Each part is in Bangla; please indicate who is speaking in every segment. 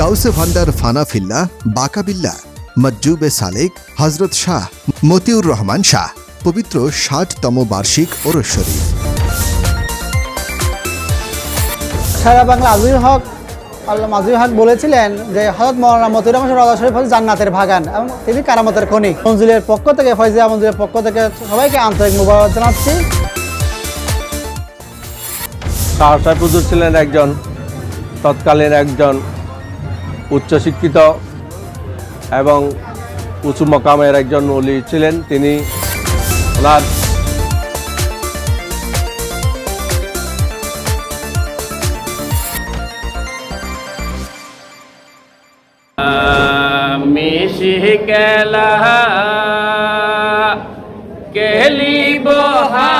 Speaker 1: গাউসে ভান্ডার ফানাফিল্লা বাকাবিল্লা মজ্জুবে সালেক হজরত শাহ মতিউর রহমান শাহ পবিত্র ষাটতম বার্ষিক ওরস শরীফ।
Speaker 2: সারা বাংলা আজির হক আল্লাহ আজির হক বলেছিলেন যে হজরত মৌলানা মতিউর রহমান রাজা শরীফ হচ্ছে জান্নাতের বাগান এবং তিনি কারামতের খনি। মঞ্জুলের পক্ষ থেকে ফয়জিয়া মঞ্জুলের পক্ষ থেকে সবাইকে আন্তরিক মুবারক জানাচ্ছি।
Speaker 3: শাহ সাহেব হুজুর ছিলেন একজন তৎকালীন একজন উচ্চশিক্ষিত এবং উঁচু মকামের একজন অলি ছিলেন তিনি। ওনার
Speaker 4: মিশি গেলা কেলি সরবেলা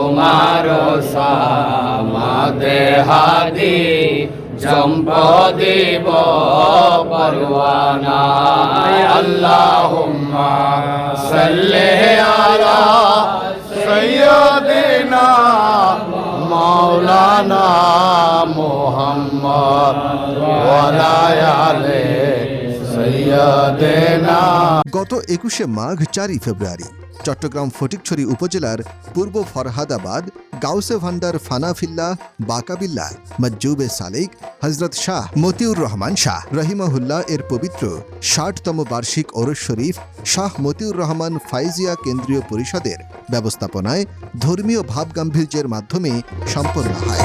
Speaker 4: তোমার সামাদে হাদি জম্পদিব পরওয়ানা আল্লাহুম্মা সাল্লি আলা সাইয়্যিদিনা মাওলানা মুহাম্মদ ওয়ালা আলে সাইয়্যিদিনা।
Speaker 1: গত একুশে মাঘ চারই ফেব্রুয়ারি চট্টগ্রাম ফটিকছড়ি উপজেলার পূর্ব ফরহাদাবাদ, গাউসে ভান্ডার ফানাফিল্লা, বাকাবিল্লা, মজ্জুবে সালেক হজরত শাহ মতিউর রহমান শাহ রহিমাহুল্লাহ এর পবিত্র ষাটতম বার্ষিক ওরস শরীফ শাহ মতিউর রহমান ফাইজিয়া কেন্দ্রীয় পরিষদের ব্যবস্থাপনায় ধর্মীয় ভাবগাম্ভীর্যের মাধ্যমে সম্পন্ন হয়।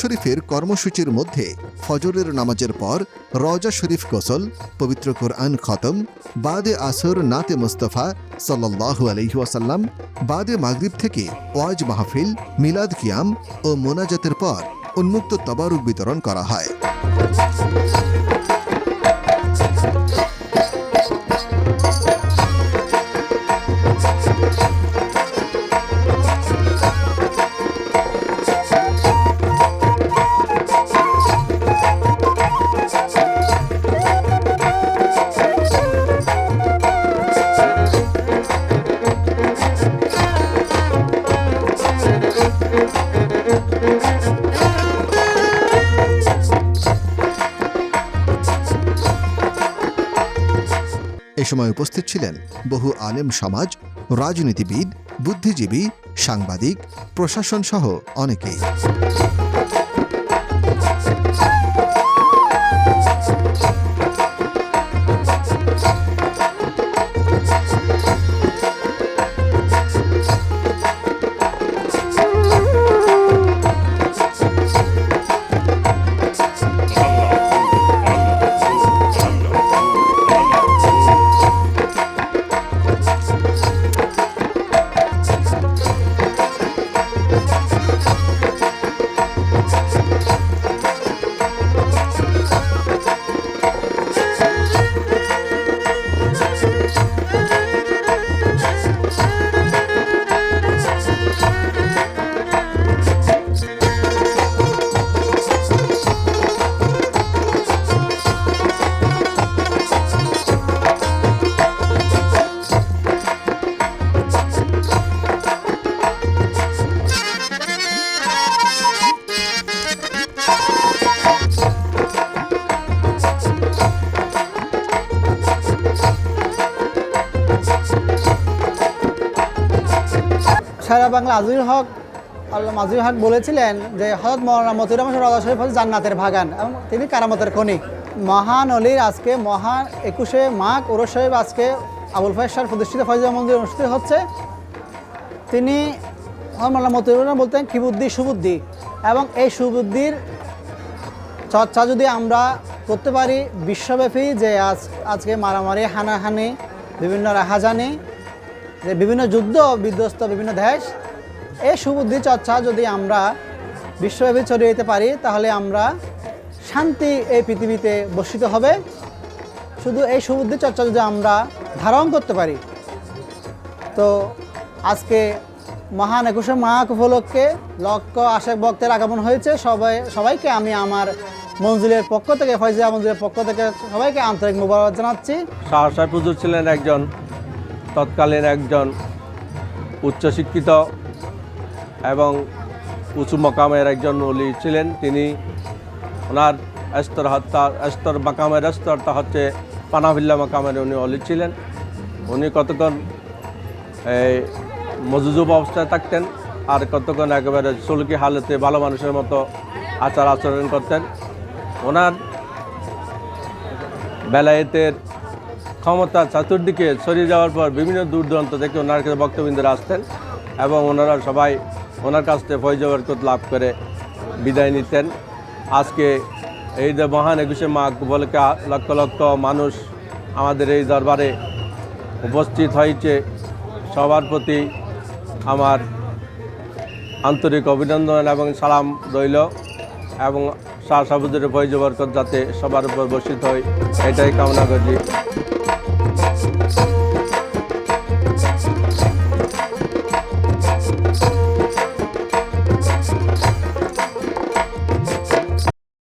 Speaker 1: শরীফের কর্মসূচির মধ্যে ফজরের নামাজের পর রজা শরীফ গোসল, পবিত্র কোরআন খতম, বাদে আসর নাতে মুস্তফা সাল্লাহ আলহিহাসাল্লাম বাদে মাগরিব থেকে ওয়াজ মাহফিল, মিলাদ কিয়াম ও মোনাজাতের পর উন্মুক্ত তবারুক বিতরণ করা হয়। সময় উপস্থিত ছিলেন বহু আলেম সমাজ রাজনীতিবিদ বুদ্ধিজীবী সাংবাদিক প্রশাসন সহ অনেকেই।
Speaker 2: সারা বাংলা আজির হক, আল্লাহ হক বলেছিলেন যে হজরত মৌলানা মতিউর রহমান রাজা শরীফ হচ্ছে জান্নাতের বাগান এবং তিনি কারামতের খনি। মহান অলির আজকে মহান একুশে মাঘ ওরস সাহেব আজকে আবুল ফাইসার প্রতিষ্ঠিত ফয়জা মন্দির অনুষ্ঠিত হচ্ছে। তিনি হরমাল্লা মতিউর বলতেন কি বুদ্ধি সুবুদ্ধি এবং এই সুবুদ্ধির চর্চা যদি আমরা করতে পারি, বিশ্বব্যাপী যে আজ, আজকে মারামারি, হানাহানি, বিভিন্ন রাহাজানি যে বিভিন্ন যুদ্ধ, বিধ্বস্ত বিভিন্ন দেশ এই সুবুদ্ধি চর্চা যদি আমরা বিশ্বব্যাপী ছড়িয়ে দিতে পারি, তাহলে আমরা শান্তি এই পৃথিবীতে বর্ষিত হবে। শুধু এই সুবুদ্ধি চর্চা যদি আমরা ধারণ করতে পারি, তো আজকে মহান একুশে মাঘ উপলক্ষে লক্ষ আশেক ভক্তের আগমন হয়েছে। সবাই, সবাইকে আমি আমার মঞ্জুলের পক্ষ থেকে, ফয়জিয়া মঞ্জুলের পক্ষ থেকে সবাইকে আন্তরিক মুবারক জানাচ্ছি।
Speaker 3: শাহ সাহেব ছিলেন একজন তৎকালীন একজন উচ্চশিক্ষিত এবং উঁচু মকামের একজন অলি ছিলেন। তিনি ওনার স্তর হত্যা স্তর মাকামের স্তরটা হচ্ছে পানাভিল্লা মাকামের উনি অলি ছিলেন। উনি কতক্ষণ এই মজুজুব অবস্থায় থাকতেন আর কতক্ষণ একেবারে সুলকি হালতে ভালো মানুষের মতো আচার আচরণ করতেন। ওনার বেলায়েতের ক্ষমতা চতুর্দিকে ছড়িয়ে যাওয়ার পর বিভিন্ন দূর দূরান্ত থেকে ওনার কাছে বক্তবৃন্দরা আসতেন এবং ওনারা সবাই ওনার কাছ থেকে ফৈজ বরকত লাভ করে বিদায় নিতেন। আজকে এই যে মহান একুশে মাঘ উপলক্ষে লক্ষ লক্ষ মানুষ আমাদের এই দরবারে উপস্থিত হয়েছে। সবার প্রতি আমার আন্তরিক অভিনন্দন এবং সালাম রইল এবং শাহ সাবুদের ফৈজ বরকত যাতে সবার উপর বর্ষিত হয়, এটাই কামনা করি।